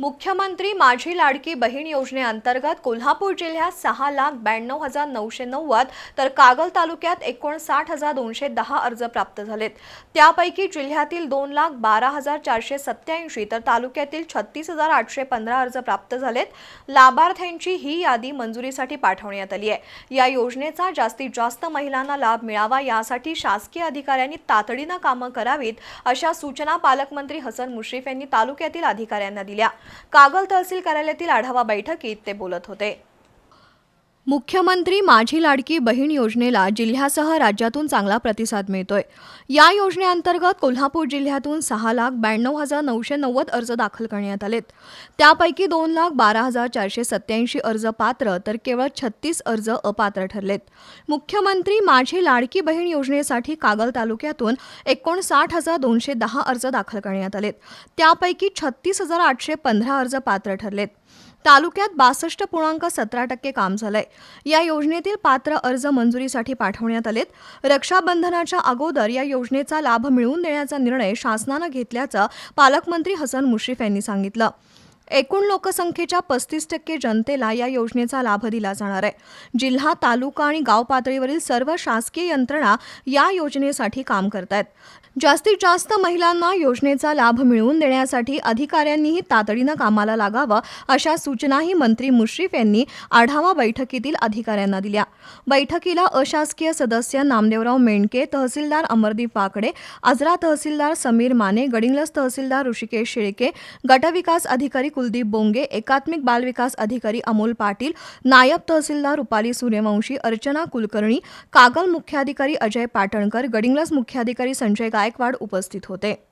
मुख्यमंत्री माझी लाडकी बहीण योजनेअंतर्गत कोल्हापूर जिल्ह्यात सहा लाख ब्याण्णव हजार नऊशे नव्वद तर कागल तालुक्यात एकोणसाठ हजार दोनशे दहा अर्ज प्राप्त झालेत. त्यापैकी जिल्ह्यातील दोन लाख बारा हजार चारशे सत्याऐंशी तर तालुक्यातील छत्तीस हजार आठशे पंधरा अर्ज प्राप्त झालेत. लाभार्थ्यांची ही यादी मंजुरीसाठी पाठवण्यात आली आहे. या योजनेचा जास्तीत जास्त महिलांना लाभ मिळावा यासाठी शासकीय अधिकाऱ्यांनी तातडीनं कामं करावीत अशा सूचना पालकमंत्री हसन मुश्रीफ यांनी तालुक्यातील अधिकाऱ्यांना दिल्या. कागल तहसील कार्यालयातील आढावा बैठकीत ते बोलत होते. मुख्यमंत्री माझी लाडकी बहीण योजनेला जिल्ह्यासह राज्यातून चांगला प्रतिसाद मिळतोय. या योजनेअंतर्गत कोल्हापूर जिल्ह्यातून सहा लाख ब्याण्णव हजार नऊशे नव्वद अर्ज दाखल करण्यात आलेत. त्यापैकी दोन लाख बारा हजार चारशे सत्याऐंशी अर्ज पात्र तर केवळ छत्तीस अर्ज अपात्र ठरलेत. मुख्यमंत्री माझी लाडकी बहीण योजनेसाठी कागल तालुक्यातून एकोणसाठ हजार दोनशे दहा अर्ज दाखल करण्यात आलेत. त्यापैकी छत्तीस हजार आठशे पंधरा अर्ज पात्र ठरलेत. तालुक्यात बासष्ट पूर्णांक सतरा टक्के काम झालंय. या योजनेतील पात्र अर्ज मंजुरीसाठी पाठवण्यात आलेत. रक्षाबंधनाच्या अगोदर या योजनेचा लाभ मिळवून देण्याचा निर्णय शासनानं घेतल्याचं पालकमंत्री हसन मुश्रीफ यांनी सांगितलं. एकूण लोकसंख्येच्या पस्तीस टक्के जनतेला या योजनेचा लाभ दिला जाणार आहे. जिल्हा तालुका आणि गाव पातळीवरील सर्व शासकीय यंत्रणा या योजनेसाठी काम करत आहेत जास्तीत जास्त महिलांना योजनेचा लाभ मिळवून देण्यासाठी अधिकाऱ्यांनीही तातडीनं कामाला लागावं अशा सूचनाही मंत्री मुश्रीफ यांनी आढावा बैठकीतील अधिकाऱ्यांना दिल्या. बैठकीला अशासकीय सदस्य नामदेवराव मेंढके तहसीलदार अमरदीप वाकडे आजरा तहसीलदार समीर माने गडिंगलस तहसीलदार ऋषिकेश शेळके गटविकास अधिकारी कुलदीप बोंगे एकात्मिक बालविकास अधिकारी अमोल पाटील नायब तहसीलदार रुपाली सूर्यवंशी अर्चना कुलकर्णी कागल मुख्याधिकारी अजय पाटणकर गडिंगलस मुख्याधिकारी संजय गायकवाड उपस्थित होते.